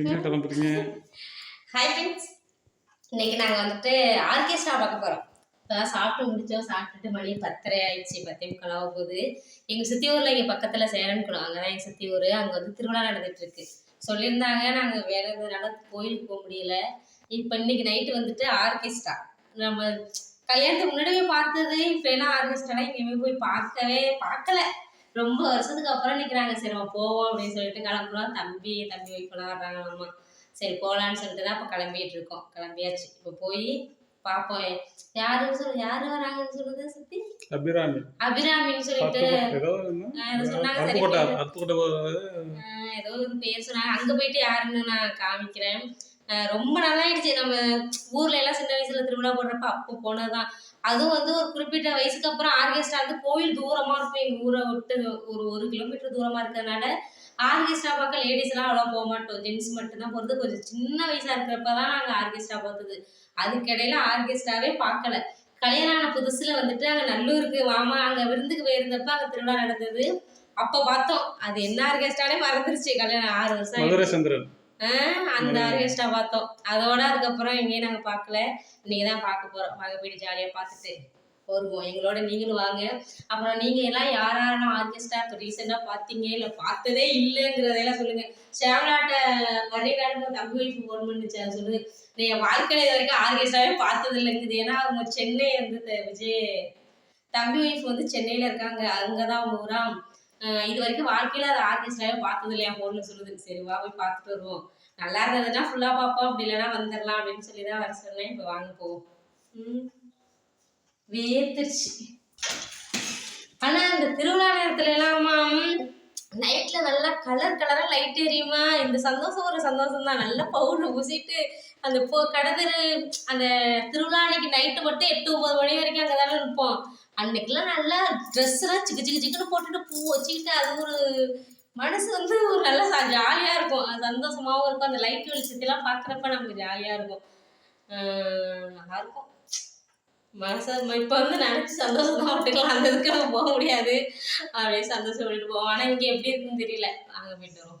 எங்கே கிளம்புறீங்க? Hi friends இன்னைக்கு நாங்கள் வந்துட்டு ஆர்கெஸ்ட்ரா பார்க்க போகிறோம் இப்போதான் சாப்பிட்டு முடிச்சோம். சாப்பிட்டுட்டு மணி பத்தரை ஆயிடுச்சு. பத்தே முக்கால் ஆக போகுது. எங்கள் சித்தி ஊரில் இங்கே பக்கத்தில் சேரன் குளம். அங்கே தான் எங்கள் சித்தி ஊர். அங்கே வந்து திருவிழா நடந்துட்டு இருக்கு. சொல்லியிருந்தாங்க. நாங்கள் வேற எதுனால கோயிலுக்கு போக முடியல. இப்போ இன்னைக்கு நைட்டு வந்துட்டு ஆர்கெஸ்ட்ரா நம்ம கல்யாணத்துக்கு முன்னாடியே பார்த்தது. இப்போ எல்லாம் ஆர்கெஸ்ட்ராலாம் எங்கேயுமே போய் பார்க்கவே பார்க்கல. ரொம்ப வருஷத்துக்கு அப்புறம் நாங்கள் சரி நம்ம போவோம் அப்படின்னு சொல்லிட்டு கிளம்புறோம். தம்பி தம்பி வைக்கலாம் வர்றாங்க. அம்மா சரி போகலான்னு சொல்லிட்டு தான் இப்போ கிளம்பிட்டு இருக்கோம். கிளம்பியாச்சு. இப்போ போய் பார்ப்போம் யாருன்னு சொல்லு யாரு வராங்கன்னு சொல்லுது சுத்தி? அபிராமி. அபிராமின்னு சொல்லிட்டு சொன்னாங்க. சரி ஏதோ ஒரு பேர் சொன்னாங்க. அங்க போயிட்டு யாருன்னு நான் காமிக்கிறேன். ரொம்ப நல்லாயிடுச்சு நம்ம ஊர்ல எல்லாம் சின்ன வயசுல திருவிழா போடுறப்ப அப்போ போனதுதான். அதுவும் வந்து ஒரு குறிப்பிட்ட வயசுக்கு அப்புறம் ஆர்கெஸ்ட்ரா வந்து கோயில் தூரமா இருக்கும். எங்க ஊரை விட்டு ஒரு ஒரு கிலோமீட்டர் தூரமா இருக்கிறதுனால ஆர்கெஸ்ட்ரா பார்க்க லேடிஸ் எல்லாம் அவ்வளோ போக மாட்டோம். ஜென்ஸ் மட்டும்தான் போறது. கொஞ்சம் சின்ன வயசா இருக்கிறப்ப தான் நாங்கள் ஆர்கெஸ்ட்ரா பார்த்தது. அதுக்கிடையில ஆர்கெஸ்ட்ராவே பார்க்கல. கல்யாணம் ஆன புதுசுல வந்துட்டு அங்கே நல்லூருக்கு மாமா அங்கே விருந்துக்கு போயிருந்தப்ப அங்கே திருவிழா நடந்தது. அப்போ பார்த்தோம். அது என்ன ஆர்கெஸ்ட்ரானே மறந்துருச்சு. கல்யாணம் ஆறு வருஷம் ஆயிடுச்சு. அந்த ஆர்கெஸ்ட்ரா பார்த்தோம். அதோட அதுக்கப்புறம் எங்கேயும் நாங்கள் பார்க்கல. இன்னைக்கு தான் பார்க்க போகிறோம் போயிட்டு ஜாலியாக பார்த்துட்டு வருவோம். எங்களோட நீங்களும் வாங்க. அப்புறம் நீங்கள் எல்லாம் யார் யாரெல்லாம் ஆர்கெஸ்ட்ரா இப்போ ரீசெண்டாக பார்த்தீங்க? இல்லை பார்த்ததே இல்லைங்கிறதெல்லாம் சொல்லுங்கள் ஷேவலாட்ட வரையிலான்னு தம்பி வைப்பு ஃபோன் பண்ணிச்சு. சொல்லுது நீ என் வாழ்க்கையில் இது வரைக்கும் ஆர்கெஸ்ட்ராவே பார்த்தது இல்லைங்குது ஏன்னா அவங்க சென்னை வந்து விஜய் தம்பி ஒய்ஃப் வந்து சென்னையில் இருக்காங்க. அங்கே தான் அவங்க ஊராம் இது வரைக்கும் வாழ்க்கையில அதை ஆர்கெஸ்ட்ராவே பார்த்தது இல்லையா? ஃபோனில் சொல்லுது. சரி வா போய் பார்த்துட்டு வருவோம். நல்லா இருந்ததுன்னா ஃபுல்லா பார்ப்போம். அப்படி இல்லைன்னா வந்துடலாம் அப்படின்னு சொல்லி தான் வர சொன்னேன். இப்போ வாங்க போவோம். வேர்த்துருச்சு. ஆனா இந்த திருவிழா நேரத்துல எல்லாமா நைட்ல நல்லா கலர் கலரா லைட் எரியுமா? இந்த சந்தோஷம் ஒரு சந்தோஷம் தான் நல்லா பவுடர் பூசிட்டு அந்த போ கடதிரு அந்த திருவிழா அன்னைக்கு நைட்டு மட்டும் எட்டு ஒன்பது மணி வரைக்கும் அங்கே தானே இருப்போம். அன்னைக்கெல்லாம் நல்லா ட்ரெஸ்ஸெல்லாம் சிக்கு சிக்கு சிக்குன்னு போட்டுட்டு பூ வச்சுக்கிட்டு அது ஒரு மனசு வந்து ஒரு நல்ல ஜாலியாக இருக்கும். சந்தோஷமாவும் சந்தோஷமாகவும் இருக்கும். அந்த லைட் வெளிச்சத்தெல்லாம் பார்க்குறப்ப நமக்கு ஜாலியாக இருக்கும். ஆஹ் நல்லா இருக்கும். மனசு இப்போ வந்து நினச்சி சந்தோஷமா விட்டுக்கலாம் அந்த இதுக்கு நம்ம போக முடியாது. அப்படியே சந்தோஷம் விட்டுட்டு போவோம். ஆனால் இங்கே எப்படி இருக்குன்னு தெரியல. அங்கே போயிட்டு வரோம்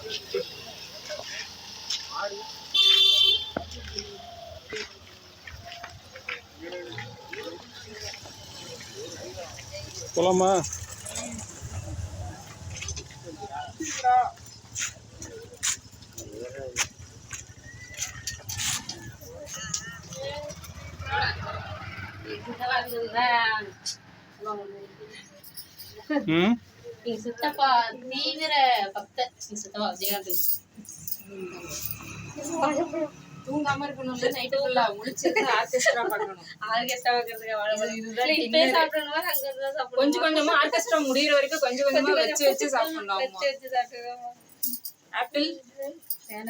போலாமா? எங்க சித்தப்பா தீவிர பக்த சித்தப்பா விஜயகாந்த். தூங்காம இருக்கணும்ல நைட்டு ஃபுல்லா முழிச்சிருந்து ஆர்கெஸ்ட்ரா பண்ணணும். ஆர்கெஸ்ட்ரா வைக்கிறதுக்கு அவ்வளோ இதுதான் இப்பே dinner. சாப்பிடணுமா? அங்க இருந்து தான் சாப்பிடணுமா? கொஞ்சம் கொஞ்சமா ஆர்கெஸ்ட்ரா முடியிற வரைக்கும் கொஞ்சம் கொஞ்சமா வச்சு வச்சு சாப்பிடலாம் வச்சு. ஆப்பிள்?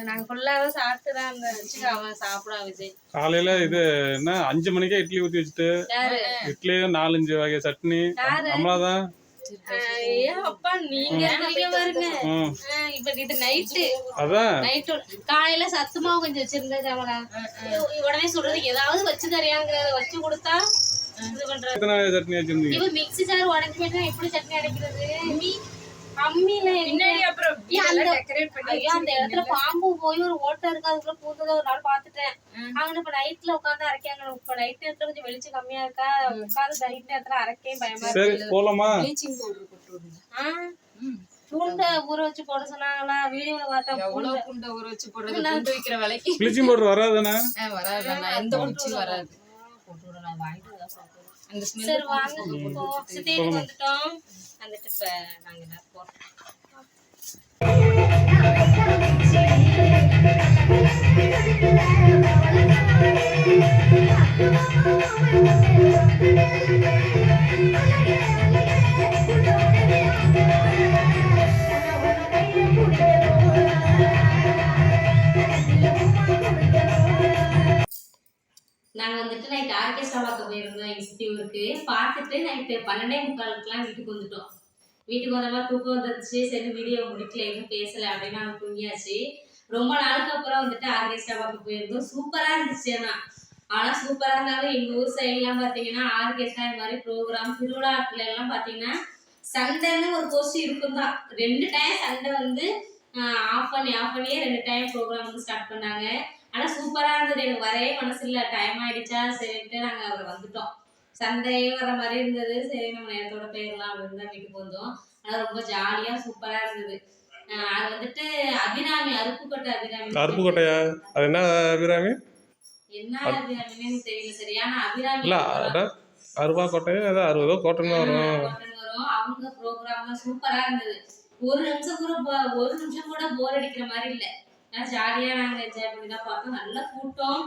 நாங்க ஃபுல்லாவே சாப்பிட்டு தான் அந்த வச்சுக்க அவன் சாப்பிடுவான் விஜய். காலையில இது என்ன அஞ்சு மணிக்கே இட்லி ஊத்தி வச்சுட்டு இட்லியும் நாலஞ்சு வகை சட்னி? நம்மளாதான் அப்பா நீங்க நீங்க பாருங்க இப்ப இது நைட்டு அதான். நைட்டு காலையில சத்து மாவு கொஞ்சம் வச்சிருந்தேன் ஜாமலா உடனே சொல்றது ஏதாவது வச்சு தரியாங்கிறத வச்சு கொடுத்தா இது பண்றது சட்னி வச்சிருந்தீங்க? மிக்ஸி உடஞ்சு போயிட்டா எப்படி சட்னி அடைக்கிறது? அம்மியில பின்னாடி அப்புறம் ஏன் அந்த- டெக்கரேட் பண்ணி ஐயோ அந்த இடத்துல பாம்பு போய் ஒரு ஓட்டை இருக்கு அதுக்குள்ள பூந்ததை ஒரு நாள் பாத்துட்டேன் அவங்க இப்ப நைட்ல உட்காந்து அரைக்காங்க. இப்ப நைட் நேரத்துல கொஞ்சம் வெளிச்சம் கம்மியா இருக்கா? உட்காந்து நைட் நேரத்துல அரைக்கவே பயமா இருக்கு. போலாமா? ப்ளீச்சிங் பவுடர் போட்டுருங்க பூண்டை ஊற வச்சு போட சொன்னாங்களா? வீடியோல பார்த்தா பூண்டை எவ்வளவு குண்டை ஊற வச்சு போடுறது? குண்டு வைக்கிற விலைக்கு. ப்ளீச்சிங் பவுடர் வராதானே ஆ, வராது அண்ணா. எந்த பூச்சியும் வராது. போட்டு விட நான் வாங்கிட்டு சரி வாங்க. சித்தேரிக்கு வந்துட்டோம். வந்துட்டு இப்ப நாங்க எல்லாரும் போறோம் நாங்க வந்துட்டு நைட் ஆர்கெஸ்ட்ரா பார்க்க போயிருந்தோம் எங்க சித்தி ஊருக்கு. பார்த்துட்டு நைட்டு பன்னெண்டே முக்காலுக்குலாம் வீட்டுக்கு வந்துட்டோம். வீட்டுக்கு வந்தமா தூக்கம் வந்துருச்சு. சரி வீடியோ முடிக்கல எதுவும் பேசல அப்படின்னு நாங்கள் தூங்கியாச்சு. ரொம்ப நாளுக்கு அப்புறம் வந்துட்டு ஆர்கெஸ்ட்ரா பார்க்க போயிருந்தோம். சூப்பரா இருந்துச்சு ஆனா. ஆனா சூப்பரா இருந்தாலும் எங்க ஊர் சைட்லாம் பாத்தீங்கன்னா ஆர்கெஸ்ட்ரா இந்த மாதிரி ப்ரோக்ராம் திருவிழாக்கள் எல்லாம் பாத்தீங்கன்னா சண்டைன்னு ஒரு கோஷ்டி இருக்கும் தான். ரெண்டு டைம் சண்டை வந்து ஆஃப் பண்ணி ஆஃப் பண்ணியே ரெண்டு டைம் ப்ரோக்ராம் வந்து ஸ்டார்ட் பண்ணாங்க. ஆனா சூப்பரா இருந்தது. எனக்கு வரவே மனசு இல்ல. டைம் ஆயிடுச்சா? சரின்ட்டு நாங்க அப்புறம் வந்துட்டோம். சண்டையே வர மாதிரி இருந்தது. சரி நம்ம நேரத்தோட போயிடலாம் அப்படின்னு தான் வீட்டுக்கு வந்தோம். ஆனா ரொம்ப ஜாலியா சூப்பரா இருந்தது. அது வந்துட்டு அபிராமி அருப்புக்கோட்டை அபிராமி. அருப்புக்கோட்டையா? அது என்ன அபிராமி? என்ன அபிராமின்னு தெரியல. சரியா ஆனா அபிராமி இல்லை அருவா கோட்டையா? ஏதோ அறுபதோ கோட்டைன்னு வரும். அவங்க ப்ரோக்ராம் சூப்பரா இருந்தது. ஒரு நிமிஷம் கூட ஒரு நிமிஷம் கூட போர் அடிக்கிற மாதிரி இல்ல. ஆனா ஜாலியா நாங்க என்ஜாய் பண்ணி தான் பார்த்தோம். நல்ல கூட்டம்.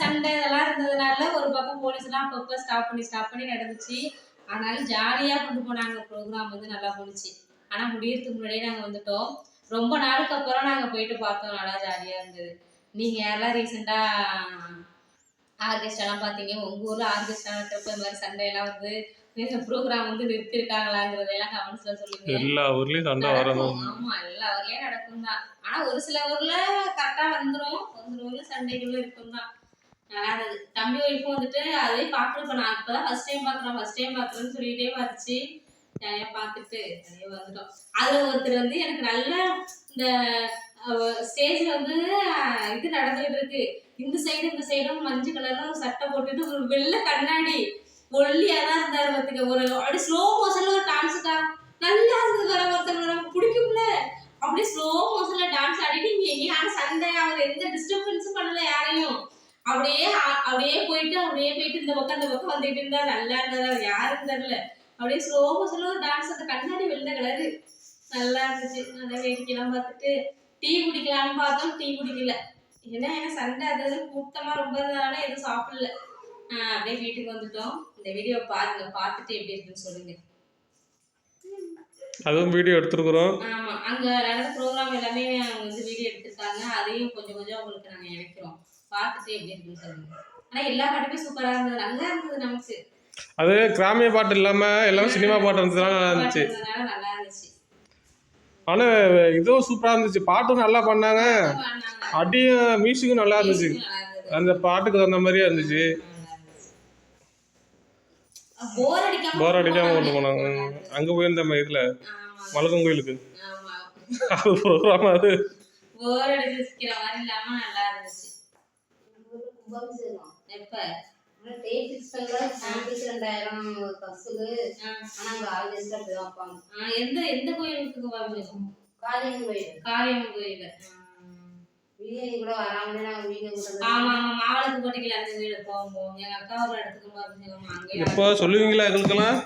சண்டை இதெல்லாம் இருந்ததுனால ஒரு பக்கம் போலீஸ் எல்லாம் அப்பப்போ ஸ்டாப் பண்ணி ஸ்டாப் பண்ணி நடந்துச்சு. ஆனாலும் ஜாலியா கொண்டு போனாங்க. ப்ரோக்ராம் வந்து நல்லா போணுச்சு. ஆனா முடியறதுக்கு முன்னாடியே நாங்க வந்துட்டோம். ரொம்ப நாளுக்கு அப்புறம் நாங்க போயிட்டு பார்த்தோம். நல்லா ஜாலியா இருந்தது. நீங்க யாரெல்லாம் ரீசெண்டா ஆர்கெஸ்ட்ராலாம் பார்த்தீங்க? உங்க ஊர்ல ஆர்கெஸ்ட்ரா நடக்கிறப்ப இந்த மாதிரி சண்டையெல்லாம் வந்து ப்ரோக்ராம் வந்து நிறுத்திருக்காங்களாங்கிறதெல்லாம் கமெண்ட்ஸ்ல சொல்லுங்க எல்லா ஊர்லேயும் சண்டை வரணும். ஆமா எல்லா ஊர்லயும் நடக்கும் தான் ஆனா ஒரு சில ஊர்ல கரெக்டா வந்துரும். ஒரு சில ஊர்ல சண்டைகளும் இருக்கும் தான் நல்லா இருந்தது தம்பி ஒய்ஃபும் வந்துட்டு அதே பாக்குறப்ப நான் இப்பதான் ஃபர்ஸ்ட் டைம் பாக்குறேன் ஃபர்ஸ்ட் டைம் பாக்குறேன்னு சொல்லிட்டே பார்த்துச்சு ஜாலியா பார்த்துட்டு அப்படியே வந்துட்டோம். அதுல ஒருத்தர் வந்து எனக்கு நல்ல இந்த ஸ்டேஜ்ல வந்து இது நடந்துகிட்டு இருக்கு. இந்த சைடு இந்த சைடும் மஞ்சள் கலர்ல ஒரு சட்டை போட்டுட்டு ஒரு வெள்ளை கண்ணாடி ஒல்லியா தான் இருந்தாரு பார்த்துக்க ஒரு அப்படி ஸ்லோ மோஷன்ல ஒரு டான்ஸுக்கா நல்லா இருந்தது வர ஒருத்தர் நமக்கு பிடிக்கும்ல? அப்படியே ஸ்லோ மோஷன்ல டான்ஸ் ஆடிட்டு இங்க எங்கேயும் ஆனா சண்டை அவர் எந்த டிஸ்டர்பன்ஸும் பண்ணல யாரையும். அப்படியே அப்படியே போயிட்டு அப்படியே போயிட்டு இந்த பக்கம் அந்த பக்கம் வந்துட்டு இருந்தா நல்லா இருந்ததா? அவர் யாரும் தெரியல. அப்படியே ஸ்லோ மோஷன்ல ஒரு டான்ஸ் அந்த கண்ணாடி வெள்ளை கலரு நல்லா இருந்துச்சு. நல்லா வேடிக்கைலாம் பார்த்துட்டு டீ குடிக்கலாம்னு பார்த்தோம். டீ குடிக்கல. ஏன்னா ஏன்னா சண்டை அது கூட்டமா ரொம்ப இருந்ததுனால எதுவும் சாப்பிடல. அப்படியே வீட்டுக்கு வந்துட்டோம். இந்த வீடியோ பாருங்க பார்த்துட்டு எப்படி இருக்குன்னு சொல்லுங்க. அதுவும் வீடியோ எடுத்துருக்குறோம். ஆமா அங்க நடந்த ப்ரோக்ராம் எல்லாமே அவங்க வந்து வீடியோ எடுத்திருக்காங்க. அதையும் கொஞ்சம் கொஞ்சம் உங்களுக்கு நாங்க இணைக்கிறோம். பார்த்துட்டு எப்படி இருக்குன்னு சொல்லுங்க. ஆனா எல்லா பாட்டுமே சூப்பரா இருந்தது. நல்லா இருந்தது நமக்கு. அது கிராமிய பாட்டு இல்லாமல் எல்லாமே சினிமா பாட்டு இருந்ததுனால நல்லா இருந்துச்சு. நல்லா இருந்துச்சு. ஆனால் இதுவும் சூப்பராக இருந்துச்சு. பாட்டும் நல்லா பண்ணாங்க. அடியும் மியூசிக்கும் நல்லா இருந்துச்சு. அந்த பாட்டுக்கு தகுந்த மாதிரியே இருந்துச்சு. போர் அடிக்காம போர் அடிக்காம கொண்டு போனாங்க. அங்கே போயிருந்த இதில் ஆமா மலக்கம் கோயிலுக்கு. ஆமா. அது ப்ரோக்ராம் அது. போர் அடிக்கிற மாதிரி இல்லாம நல்லா இருந்துச்சு. எப்ப? டேட் ஃபிக்ஸ் பண்ணல ஃபேமிலிக்கு ரெண்டாயிரம் பஸ்ஸுக்கு ஆனா அங்க அப்படி தான் வைப்பாங்க எந்த எந்த கோயிலுக்கு காலையும் கோயில். காளியம்மன் கோயில். இப்போ சொல்லுவீங்களா எங்களுக்கெல்லாம்?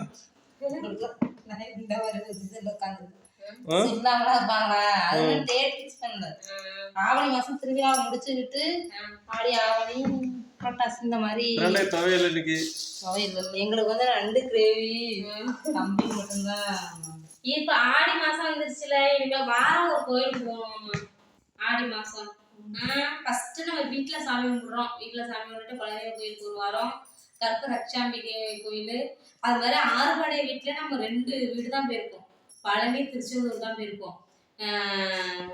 ஆவணி மாசம் திருவிழா முடிச்சுக்கிட்டு ஆடி ஆவணி புரட்டாசி இந்த மாதிரி ரெண்டாயிரத்தி துவையல் இன்னைக்கு. துவையல் இல்லை. எங்களுக்கு வந்து ரெண்டு கிரேவி. தம்பி மட்டும்தான். இப்ப ஆடி மாசம் வந்துருச்சுல இனிமே வாரம் ஒரு கோயிலுக்கு போகணுமா ஆடி மாசம். ஃபர்ஸ்ட் நம்ம வீட்டில் சாமி கும்பிடுறோம். வீட்டில் சாமி கும்பிட்டு பழைய கோயிலுக்கு ஒரு வாரம் கற்ப ரக்ஷாம்பிகை கோயில். அது மாதிரி ஆறுபடை வீட்டுல நம்ம ரெண்டு வீடு தான் போயிருக்கோம். பழனி திருச்செந்தூர் தான் போயிருக்கோம்.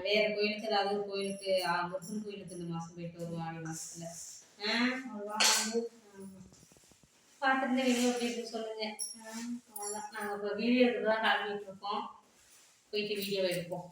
வேற கோயிலுக்கு ஏதாவது ஒரு கோயிலுக்கு முருகன் கோயிலுக்கு இந்த மாசம் போயிட்டு வருவோம் ஆடி மாசத்துல. ஆஹ் வந்து, வீடியோ அப்படின்னு சொல்லுங்க. அவ்வளோதான் நாங்கள் இப்போ வீடியோ எடுத்து தான் கிளம்பிட்டு இருக்கோம். போயிட்டு வீடியோ எடுப்போம்.